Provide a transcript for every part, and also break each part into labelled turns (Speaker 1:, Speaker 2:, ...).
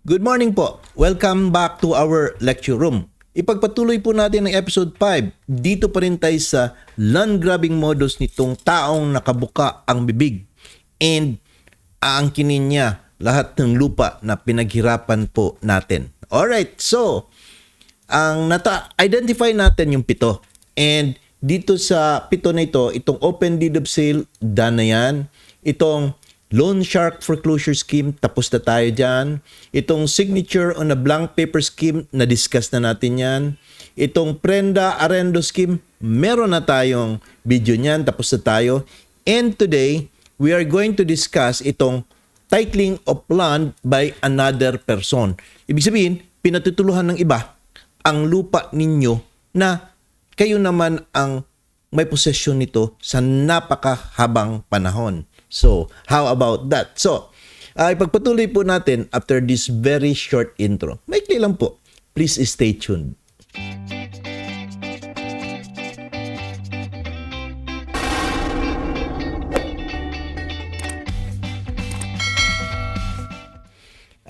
Speaker 1: Good morning po. Welcome back to our lecture room. Ipagpatuloy po natin ang episode 5. Dito pa rin tayo sa land grabbing modus nitong taong nakabuka ang bibig and aangkinin niya lahat ng lupa na pinaghirapan po natin. Alright, so ang nata identify natin yung pito. And dito sa pito na ito, itong open deed of sale, done na yan. Itong loan shark foreclosure scheme, tapos na tayo dyan. Itong signature on a blank paper scheme, na-discuss na natin yan. Itong prenda arendo scheme, meron na tayong video niyan, tapos na tayo. And today, we are going to discuss itong titling of land by another person. Ibig sabihin, pinatutuluhan ng iba ang lupa ninyo na kayo naman ang may possession nito sa napakahabang panahon. So, how about that? So, uh, ipagpatuloy po natin after this very short intro. Maikli lang po. Please stay tuned.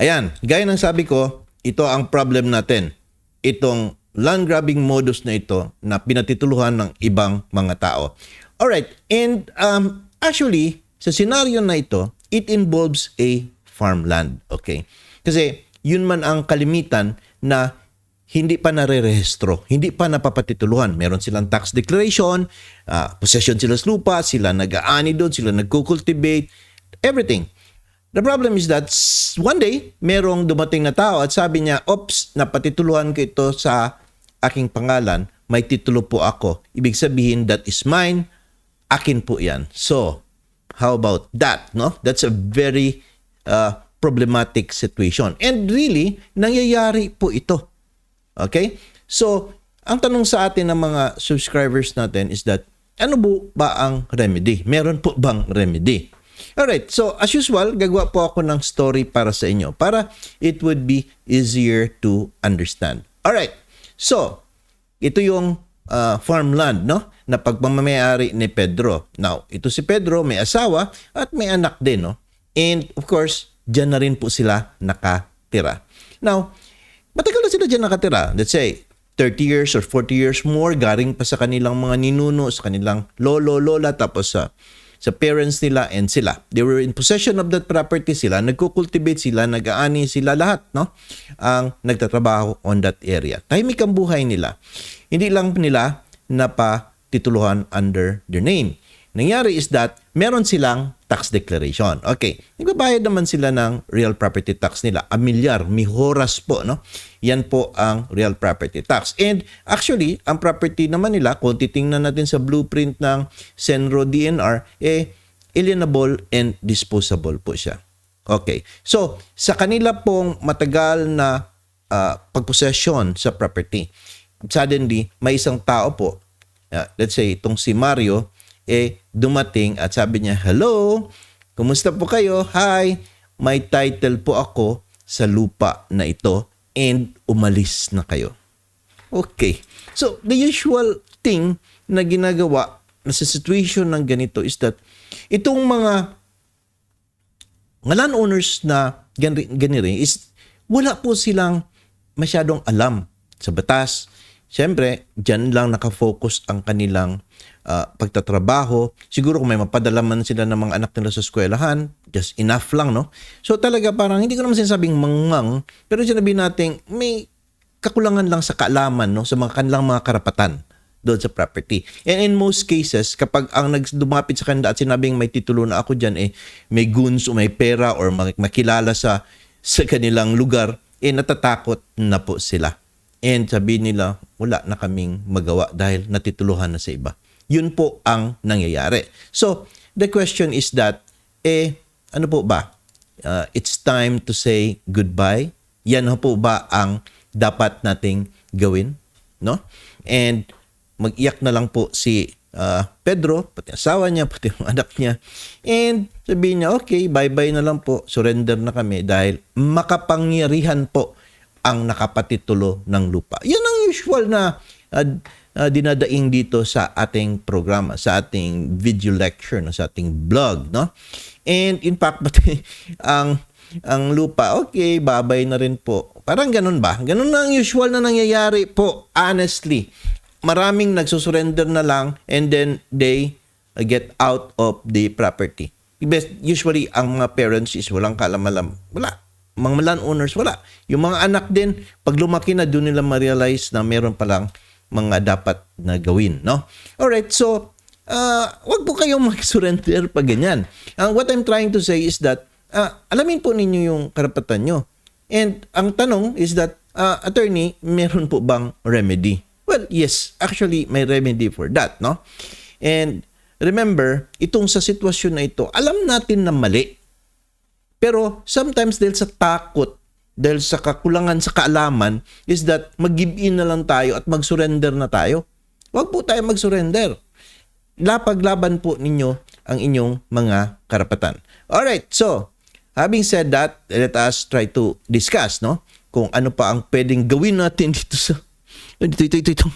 Speaker 1: Ayan, gaya ng sabi ko, ito ang problem natin. Itong land grabbing modus na ito na pinatituluhan ng ibang mga tao. Alright, and um, actually, sa senaryo na ito, it involves a farmland. Okay? Kasi yun man ang kalimitan na hindi pa nare-rehistro, hindi pa napapatituluhan. Meron silang tax declaration, uh, possession sila sa lupa, sila nag-aani doon, sila nagko-cultivate, everything. The problem is that one day, merong dumating na tao at sabi niya, Ops, napatituluhan ko ito sa aking pangalan, may titulo po ako. Ibig sabihin, that is mine, akin po yan. So, how about that? No? That's a very uh, problematic situation. And really, nangyayari po ito. Okay? So, ang tanong sa atin ng mga subscribers natin is that, ano po ba ang remedy? Meron po bang remedy? Alright, so as usual, gagawa po ako ng story para sa inyo para it would be easier to understand. Alright, so ito yung uh, farmland, no? Na pagmamamayari ni Pedro. Now, ito si Pedro, may asawa at may anak din, no? And of course, dyan na rin po sila nakatira. Now, matagal na sila dyan nakatira. Let's say, 30 years or 40 years more, galing pa sa kanilang mga ninuno, sa kanilang lolo, lola, tapos sa sa parents nila and sila. They were in possession of that property sila, nagko-cultivate sila, nag-aani sila lahat, no? Ang nagtatrabaho on that area. Tahimik ang buhay nila. Hindi lang nila napatituluhan under their name. Nangyari is that meron silang tax declaration. Okay, nagbabayad naman sila ng real property tax nila. A milyar, mihoras po, no? Yan po ang real property tax. And actually, ang property naman nila, kung titingnan natin sa blueprint ng Senro DNR, eh, alienable and disposable po siya. Okay. So, sa kanila pong matagal na uh, pagposesyon sa property, suddenly, may isang tao po, uh, let's say, itong si Mario, eh, dumating at sabi niya, Hello, kumusta po kayo? Hi, may title po ako sa lupa na ito and umalis na kayo. Okay. So, the usual thing na ginagawa na sa situation ng ganito is that itong mga mga landowners na gani, gani rin is wala po silang masyadong alam sa batas. Siyempre, dyan lang nakafocus ang kanilang uh, pagtatrabaho. Siguro kung may mapadala man sila ng mga anak nila sa eskwelahan, just enough lang, no? So talaga parang, hindi ko naman sinasabing mangmang, pero sinabi natin, may kakulangan lang sa kaalaman, no? Sa mga kanilang mga karapatan doon sa property. And in most cases, kapag ang nagdumapit sa kanila at sinabing may titulo na ako dyan, eh, may goons o may pera or makilala sa, sa kanilang lugar, eh, natatakot na po sila. And sabihin nila, wala na kaming magawa dahil natituluhan na sa iba. Yun po ang nangyayari. So, the question is that, eh, ano po ba? Uh, it's time to say goodbye. Yan po ba ang dapat nating gawin? No? And mag-iyak na lang po si uh, Pedro, pati asawa niya, pati yung anak niya. And sabihin niya, okay, bye-bye na lang po. Surrender na kami dahil makapangyarihan po ang nakapatitulo ng lupa. Yan ang usual na uh, uh, dinadaing dito sa ating programa, sa ating video lecture, no, sa ating blog, no? And in fact, pati ang ang lupa, okay, babay na rin po. Parang ganun ba? Ganun na ang usual na nangyayari po, honestly. Maraming nagsusurrender na lang and then they get out of the property. Best, usually, ang mga parents is walang kalamalam. Wala. Mga landowners, wala. Yung mga anak din, pag lumaki na, doon nila ma-realize na meron palang mga dapat na gawin, no? Alright, so, uh, wag po kayong mag-surrender pag ganyan. Uh, what I'm trying to say is that, uh, alamin po ninyo yung karapatan nyo. And ang tanong is that, uh, attorney, meron po bang remedy? Well, yes, actually, may remedy for that, no? And remember, itong sa sitwasyon na ito, alam natin na mali. Pero sometimes dahil sa takot, dahil sa kakulangan sa kaalaman, is that mag-give in na lang tayo at mag-surrender na tayo. Huwag po tayo mag-surrender. Lapaglaban po ninyo ang inyong mga karapatan. Alright, so, having said that, let us try to discuss, no? Kung ano pa ang pwedeng gawin natin dito sa ito, ito, ito, ito,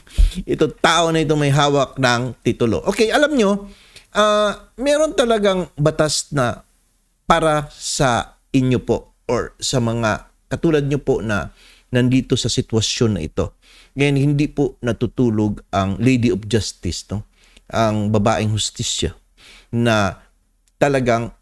Speaker 1: ito, tao na ito may hawak ng titulo. Okay, alam nyo, uh, meron talagang batas na para sa inyo po or sa mga katulad nyo po na nandito sa sitwasyon na ito. Ngayon, hindi po natutulog ang Lady of Justice, no? ang babaeng hustisya na talagang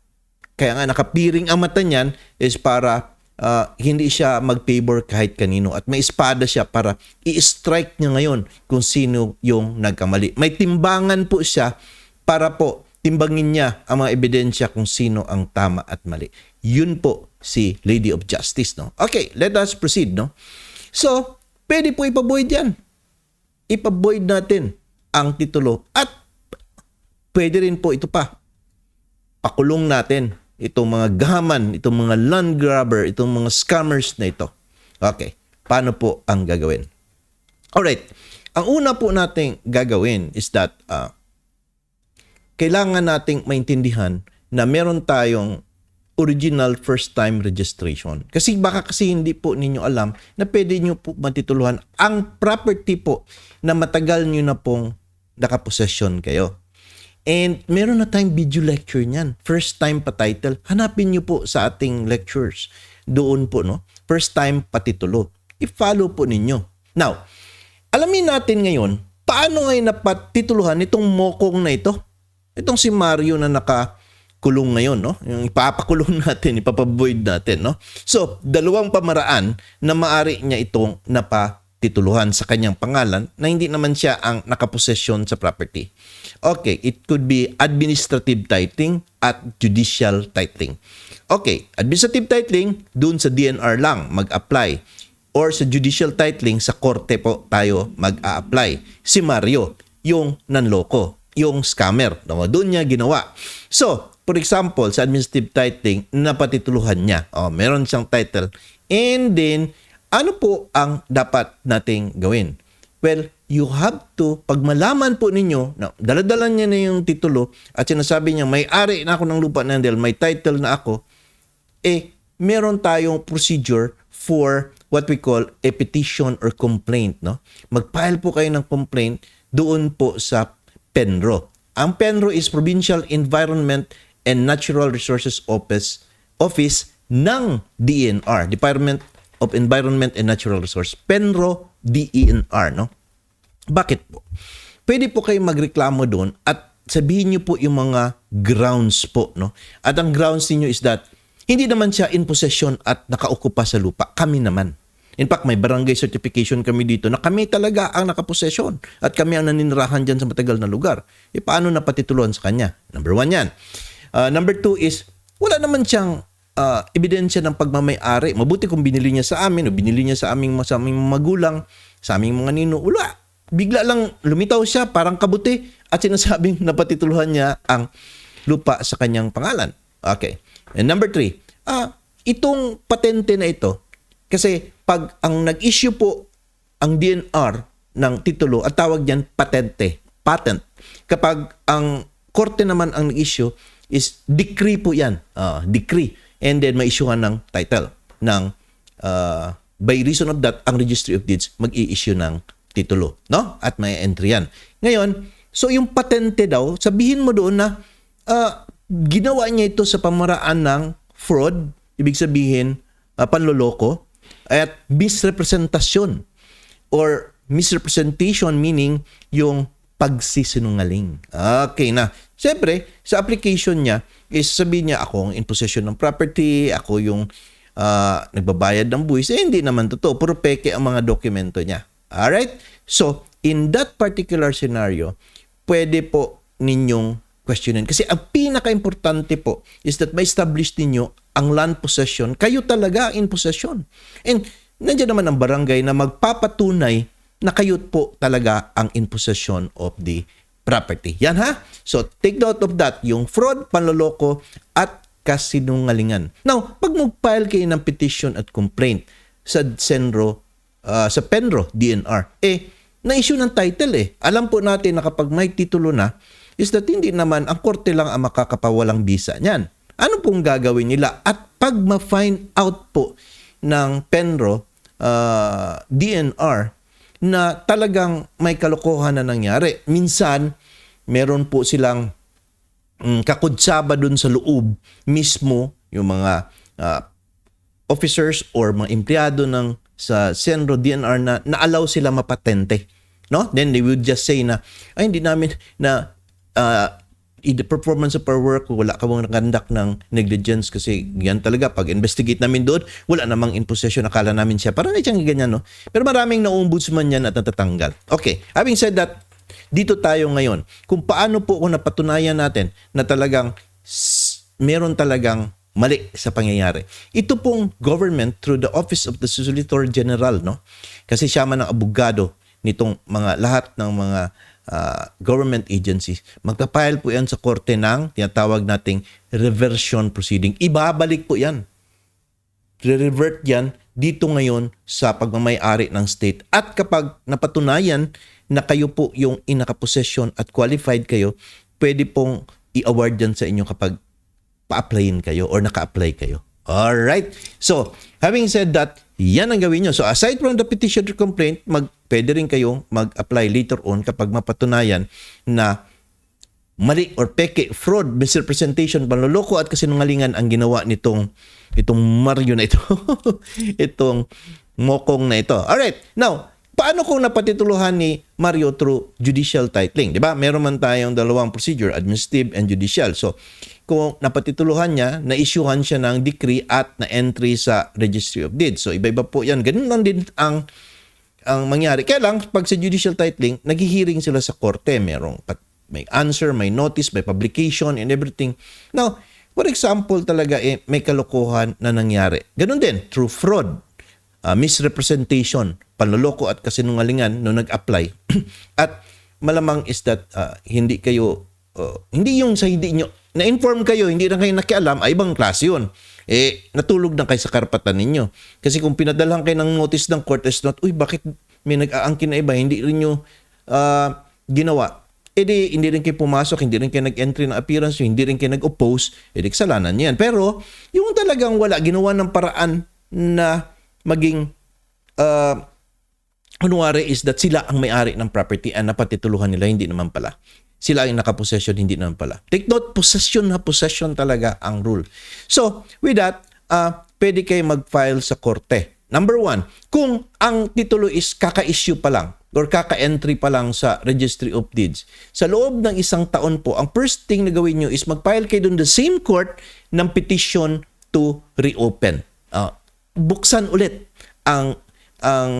Speaker 1: kaya nga nakapiring ang mata niyan is para uh, hindi siya mag-favor kahit kanino at may espada siya para i-strike niya ngayon kung sino yung nagkamali. May timbangan po siya para po timbangin niya ang mga ebidensya kung sino ang tama at mali. Yun po si Lady of Justice, no? Okay, let us proceed, no? So, pwede po ipaboid yan. Ipaboid natin ang titulo at pwede rin po ito pa. Pakulong natin itong mga gaman, itong mga land grabber, itong mga scammers na ito. Okay, paano po ang gagawin? Alright, ang una po nating gagawin is that uh, kailangan nating maintindihan na meron tayong original first time registration. Kasi baka kasi hindi po ninyo alam na pwede nyo po matituluhan ang property po na matagal nyo na pong nakaposesyon kayo. And meron na tayong video lecture niyan. First time pa title. Hanapin nyo po sa ating lectures. Doon po, no? First time patitulo. I-follow po ninyo. Now, alamin natin ngayon, paano ngayon napatituluhan itong mokong na ito? Itong si Mario na nakakulong ngayon, no? Yung ipapakulong natin, ipapaboid natin, no? So, dalawang pamaraan na maari niya itong napatituluhan sa kanyang pangalan na hindi naman siya ang nakaposesyon sa property. Okay, it could be administrative titling at judicial titling. Okay, administrative titling, dun sa DNR lang mag-apply. Or sa judicial titling, sa korte po tayo mag-a-apply. Si Mario, yung nanloko, yung scammer. No? Doon niya ginawa. So, for example, sa administrative titling, napatituluhan niya. Oh, meron siyang title. And then, ano po ang dapat nating gawin? Well, you have to, pag malaman po ninyo, na daladalan niya na yung titulo at sinasabi niya, may ari na ako ng lupa na dahil may title na ako, eh, meron tayong procedure for what we call a petition or complaint. No? Mag-file po kayo ng complaint doon po sa PENRO. Ang PENRO is Provincial Environment and Natural Resources Office, Office ng DNR, Department of Environment and Natural Resource. PENRO DENR, no? Bakit po? Pwede po kayo magreklamo doon at sabihin niyo po yung mga grounds po, no? At ang grounds niyo is that hindi naman siya in possession at nakaukupa sa lupa. Kami naman. In fact, may barangay certification kami dito na kami talaga ang nakaposesyon at kami ang naninirahan dyan sa matagal na lugar. E paano napatituluan sa kanya? Number one yan. Uh, number two is, wala naman siyang uh, ebidensya ng pagmamayari. Mabuti kung binili niya sa amin o binili niya sa aming, sa aming magulang, sa aming mga nino. Wala. Bigla lang lumitaw siya, parang kabuti at sinasabing napatituluhan niya ang lupa sa kanyang pangalan. Okay. And number three, uh, itong patente na ito, kasi pag ang nag-issue po ang DNR ng titulo, at tawag niyan patente, patent. Kapag ang korte naman ang nag-issue is decree po yan, uh, decree. And then may issuehan ng title ng uh, by reason of that, ang Registry of Deeds mag-i-issue ng titulo, no? At may entry yan. Ngayon, so yung patente daw, sabihin mo doon na uh, ginawa niya ito sa pamaraan ng fraud, ibig sabihin ah, panloloko at misrepresentasyon or misrepresentation meaning yung pagsisinungaling. Okay na. Siyempre, sa application niya, is sabihin niya ako ang in possession ng property, ako yung ah, nagbabayad ng buwis. Eh, hindi naman totoo. Puro peke ang mga dokumento niya. Alright? So, in that particular scenario, pwede po ninyong questionin. Kasi ang pinaka-importante po is that ma-establish ninyo ang land possession. Kayo talaga in possession. And nandiyan naman ang barangay na magpapatunay na kayo po talaga ang in possession of the property. Yan ha? So, take note of that. Yung fraud, panloloko, at kasinungalingan. Now, pag mag-file kayo ng petition at complaint sa Senro, ah, sa Penro, DNR, eh, na-issue ng title eh. Alam po natin na kapag may titulo na, is that hindi naman ang korte lang ang makakapawalang bisa niyan. Ano pong gagawin nila? At pag ma-find out po ng Penro, ah, DNR, na talagang may kalokohan na nangyari. Minsan, meron po silang mm, kakudsaba dun sa loob mismo yung mga ah, officers or mga empleyado ng sa Senro DNR na na-allow sila mapatente. No? Then they would just say na, ay hindi namin na uh, in the performance of our work, wala ka bang nakandak ng negligence kasi yan talaga. Pag investigate namin doon, wala namang in possession. Akala namin siya. Parang na siyang ganyan, no? Pero maraming na-ombudsman yan at natatanggal. Okay. Having said that, dito tayo ngayon. Kung paano po kung napatunayan natin na talagang meron talagang mali sa pangyayari. Ito pong government through the Office of the Solicitor General, no? Kasi siya man ang abogado nitong mga lahat ng mga ah, government agencies. Magpa-file po yan sa korte ng tinatawag nating reversion proceeding. Ibabalik po yan re-revert yan dito ngayon sa pagmamayari ng state. At kapag napatunayan na kayo po yung inakaposession at qualified kayo, pwede pong i-award yan sa inyo kapag pa-applyin kayo or naka-apply kayo. Alright. So, having said that, yan ang gawin nyo. So, aside from the petition to complaint, mag, pwede rin kayo mag-apply later on kapag mapatunayan na mali or peke, fraud, misrepresentation, panloloko at kasinungalingan ang ginawa nitong itong Mario na ito. itong mokong na ito. Alright. Now, paano kung napatituluhan ni Mario through judicial titling? Di ba? Meron man tayong dalawang procedure, administrative and judicial. So, kung napatituluhan niya, na-issuehan siya ng decree at na-entry sa Registry of Deeds. So, iba-iba po yan. Ganun lang din ang ang mangyari. Kaya lang, pag sa judicial titling, naghihiring sila sa korte. Merong may answer, may notice, may publication, and everything. Now, for example talaga, eh, may kalokohan na nangyari. Ganun din, through fraud, uh, misrepresentation, panloloko at kasinungalingan no nag-apply. at malamang is that uh, hindi kayo, uh, hindi yung sa hindi nyo, na-inform kayo, hindi na kayo nakialam, ay ibang klase yun. Eh, natulog na kayo sa karapatan ninyo. Kasi kung pinadalhan kayo ng notice ng court is not, uy, bakit may nag-aangkin na iba, hindi rin nyo uh, ginawa. Eh di, hindi rin kayo pumasok, hindi rin kayo nag-entry ng appearance, hindi rin kayo nag-oppose, eh di kasalanan yan. Pero, yung talagang wala, ginawa ng paraan na maging uh, kunwari is that sila ang may-ari ng property and napatituluhan nila, hindi naman pala. Sila ang nakapossession, hindi naman pala. Take note, possession na possession talaga ang rule. So, with that, uh, pwede kayo mag-file sa korte. Number one, kung ang titulo is kaka-issue pa lang or kaka-entry pa lang sa Registry of Deeds, sa loob ng isang taon po, ang first thing na gawin nyo is mag-file kayo doon the same court ng petition to reopen. Uh, buksan ulit ang ang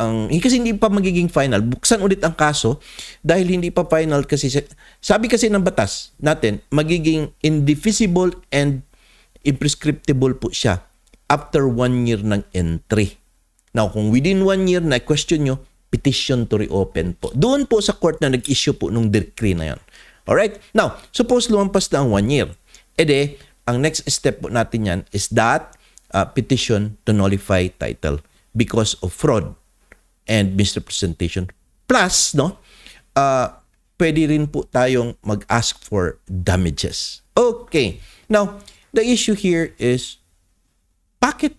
Speaker 1: ang kasi hindi pa magiging final. Buksan ulit ang kaso dahil hindi pa final kasi sa- sabi kasi ng batas natin magiging indivisible and imprescriptible po siya after one year ng entry. Now, kung within one year na question nyo, petition to reopen po. Doon po sa court na nag-issue po nung decree na yan. Alright? Now, suppose lumampas na ang one year. E de, ang next step po natin yan is that uh, petition to nullify title because of fraud and misrepresentation. Plus, no, uh, pwede rin po tayong mag-ask for damages. Okay. Now, the issue here is bakit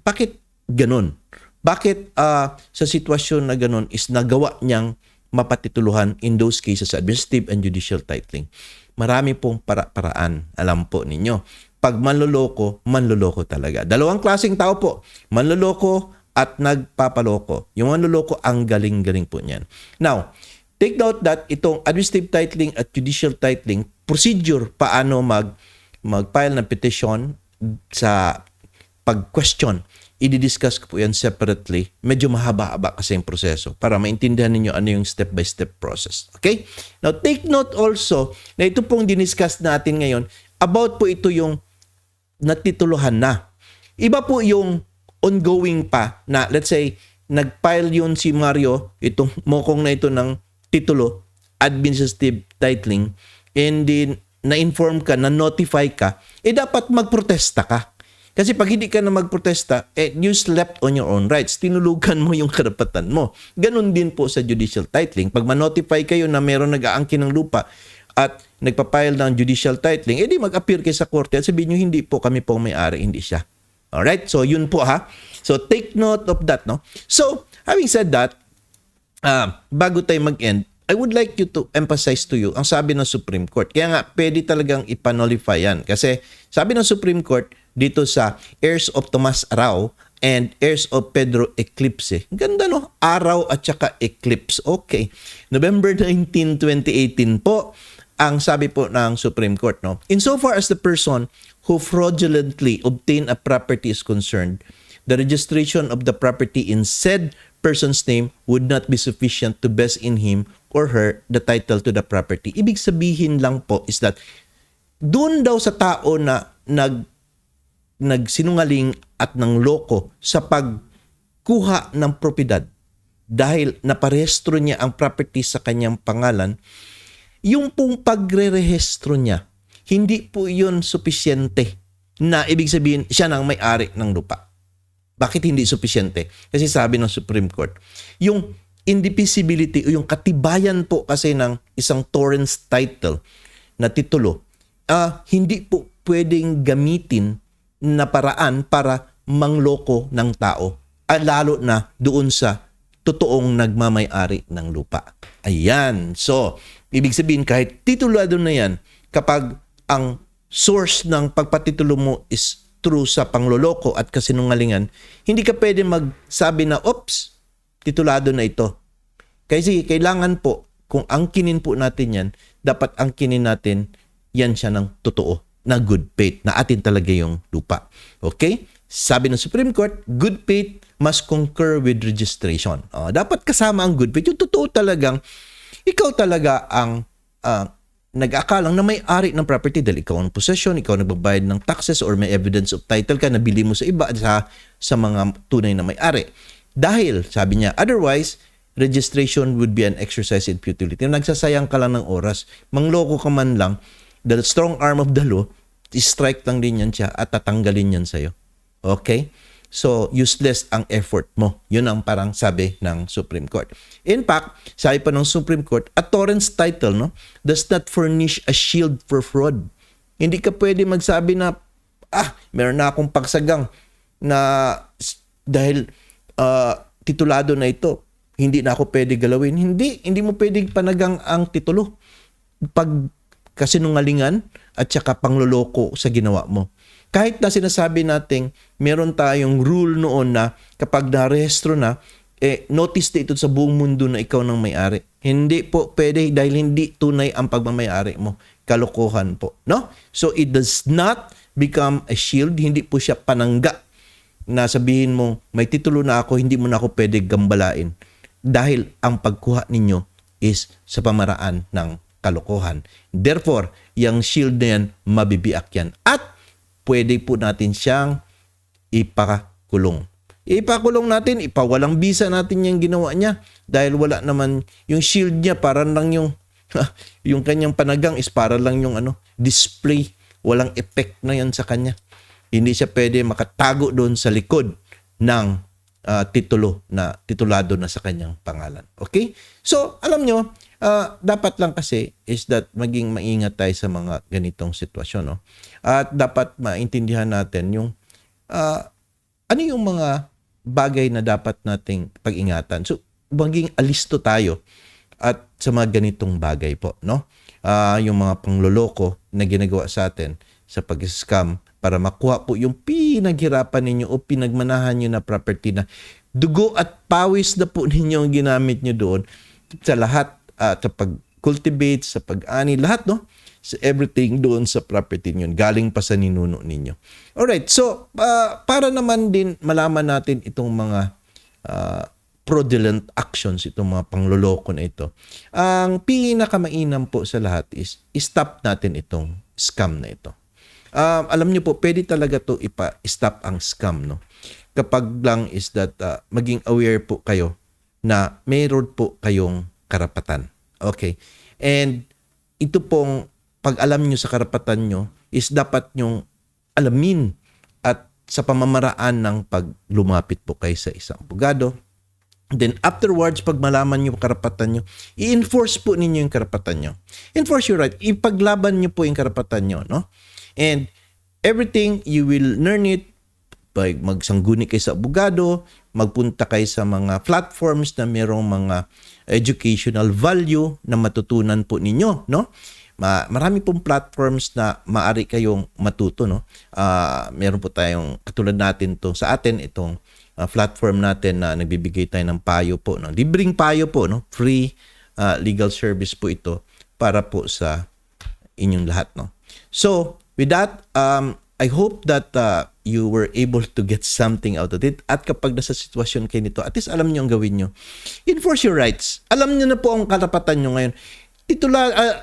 Speaker 1: bakit ganun? Bakit ah, sa sitwasyon na ganun is nagawa niyang mapatituluhan in those cases administrative and judicial titling? Marami pong para-paraan, alam po ninyo. Pag manloloko, manloloko talaga. Dalawang klaseng tao po. Manloloko at nagpapaloko. Yung manloloko, ang galing-galing po niyan. Now, take note that itong administrative titling at judicial titling, procedure paano mag mag-file ng petition sa pag-question, i-discuss ko po yan separately. Medyo mahaba-haba kasi yung proseso para maintindihan ninyo ano yung step-by-step process. Okay? Now, take note also na ito pong diniscuss natin ngayon, about po ito yung natituluhan na. Iba po yung ongoing pa na, let's say, nag-file yun si Mario, itong mokong na ito ng titulo, administrative titling, and then na-inform ka, na-notify ka, eh dapat magprotesta ka. Kasi pag hindi ka na magprotesta, eh, you slept on your own rights. Tinulugan mo yung karapatan mo. Ganon din po sa judicial titling. Pag ma-notify kayo na meron nag-aangkin ng lupa at nagpapile ng judicial titling, edi mag-appear kayo sa korte at sabihin nyo, hindi po kami po may-ari, hindi siya. Alright? So, yun po ha. So, take note of that, no? So, having said that, uh, bago tayo mag-end, I would like you to emphasize to you ang sabi ng Supreme Court. Kaya nga, pwede talagang ipanolify yan. Kasi sabi ng Supreme Court dito sa heirs of Tomas Arao and heirs of Pedro Eclipse. Ganda no? Araw at saka Eclipse. Okay. November 19, 2018 po ang sabi po ng Supreme Court. No? Insofar as the person who fraudulently obtained a property is concerned, the registration of the property in said person's name would not be sufficient to vest in him or her the title to the property. Ibig sabihin lang po is that doon daw sa tao na nag nagsinungaling at ng loko sa pagkuha ng propiedad dahil naparehistro niya ang property sa kanyang pangalan, yung pong pagre-rehistro niya, hindi po yun sufisyente na ibig sabihin siya nang may-ari ng lupa. Bakit hindi sufisyente? Kasi sabi ng Supreme Court, yung indivisibility o yung katibayan po kasi ng isang torrents title na titulo, ah hindi po pwedeng gamitin na paraan para mangloko ng tao, ah, lalo na doon sa totoong nagmamay-ari ng lupa. Ayan. So, ibig sabihin kahit titulado na yan, kapag ang source ng pagpatitulo mo is true sa pangloloko at kasinungalingan, hindi ka pwede magsabi na, oops, titulado na ito. Kasi kailangan po, kung angkinin po natin yan, dapat angkinin natin yan siya ng totoo, na good faith, na atin talaga yung lupa. Okay? Sabi ng Supreme Court, good faith must concur with registration. Oh, dapat kasama ang good faith. Yung totoo talagang, ikaw talaga ang uh, nag-aakalang na may-ari ng property dahil ikaw ang possession, ikaw nagbabayad ng taxes or may evidence of title ka, nabili mo sa iba sa, sa mga tunay na may-ari. Dahil, sabi niya, otherwise, registration would be an exercise in futility. Nagsasayang ka lang ng oras. Mangloko ka man lang, the strong arm of the law, strike lang din yan siya at tatanggalin yan sa'yo. Okay? So, useless ang effort mo. Yun ang parang sabi ng Supreme Court. In fact, sabi pa ng Supreme Court, a torrent's title no, does not furnish a shield for fraud. Hindi ka pwede magsabi na, ah, meron na akong pagsagang na dahil uh, titulado na ito, hindi na ako pwede galawin. Hindi, hindi mo pwede panagang ang titulo. Pag kasinungalingan at saka pangloloko sa ginawa mo. Kahit na sinasabi nating meron tayong rule noon na kapag narehistro na, eh, notice na ito sa buong mundo na ikaw nang may-ari. Hindi po pwede dahil hindi tunay ang pagmamayari mo. Kalokohan po. No? So it does not become a shield. Hindi po siya panangga na sabihin mo, may titulo na ako, hindi mo na ako pwede gambalain. Dahil ang pagkuha ninyo is sa pamaraan ng kalokohan. Therefore, yung shield na yan, mabibiak yan. At pwede po natin siyang ipakulong. Ipakulong natin, ipawalang bisa natin yung ginawa niya dahil wala naman yung shield niya para lang yung yung kanyang panagang is para lang yung ano display. Walang effect na yan sa kanya. Hindi siya pwede makatago doon sa likod ng uh, titulo na titulado na sa kanyang pangalan. Okay? So alam nyo uh, dapat lang kasi is that maging maingat tayo sa mga ganitong sitwasyon. No? At dapat maintindihan natin yung uh, ano yung mga bagay na dapat nating pag-ingatan. So, maging alisto tayo at sa mga ganitong bagay po. No? Uh, yung mga pangloloko na ginagawa sa atin sa pag-scam para makuha po yung pinaghirapan ninyo o pinagmanahan nyo na property na dugo at pawis na po ninyo ang ginamit nyo doon sa lahat ah, sa pag-cultivate, sa pag-ani, lahat no? Sa everything doon sa property nyo. Galing pa sa ninuno ninyo. Alright, so ah, para naman din malaman natin itong mga ah, fraudulent actions, itong mga pangloloko na ito. Ang pinakamainam po sa lahat is stop natin itong scam na ito. Um, alam niyo po, pwede talaga to ipa-stop ang scam, no? Kapag lang is that uh, maging aware po kayo na mayroon po kayong karapatan. Okay? And ito pong pag alam niyo sa karapatan nyo is dapat nyong alamin at sa pamamaraan ng paglumapit po kayo sa isang abogado. Then afterwards, pag malaman niyo karapatan nyo, i-enforce po ninyo yung karapatan nyo. Enforce your right. Ipaglaban niyo po yung karapatan nyo, no? And everything, you will learn it by magsangguni kayo sa abogado, magpunta kayo sa mga platforms na mayroong mga educational value na matutunan po ninyo, no? Ma marami pong platforms na maari kayong matuto, no? Ah, meron po tayong katulad natin to sa atin itong ah, platform natin na nagbibigay tayo ng payo po, no? Libreng payo po, no? Free ah, legal service po ito para po sa inyong lahat, no? So, with that, um, I hope that uh, you were able to get something out of it. At kapag nasa sitwasyon kayo nito, at least alam niyo ang gawin niyo. Enforce your rights. Alam niyo na po ang karapatan niyo ngayon. Titula, uh,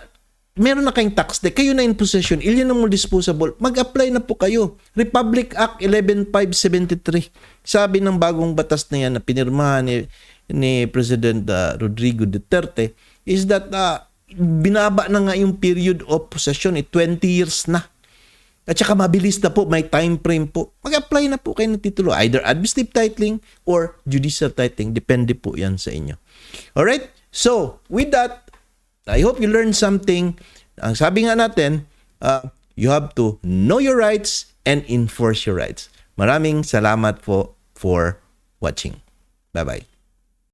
Speaker 1: meron na kayong tax debt. Kayo na in possession. Ilyan na mo disposable. Mag-apply na po kayo. Republic Act 11573. Sabi ng bagong batas na yan na pinirmahan ni, ni President uh, Rodrigo Duterte is that uh, binaba na nga yung period of possession. Eh, 20 years na. At saka mabilis na po, may time frame po. Mag-apply na po kayo ng titulo. Either administrative titling or judicial titling. Depende po yan sa inyo. Alright? So, with that, I hope you learned something. Ang sabi nga natin, uh, you have to know your rights and enforce your rights. Maraming salamat po for watching. Bye-bye.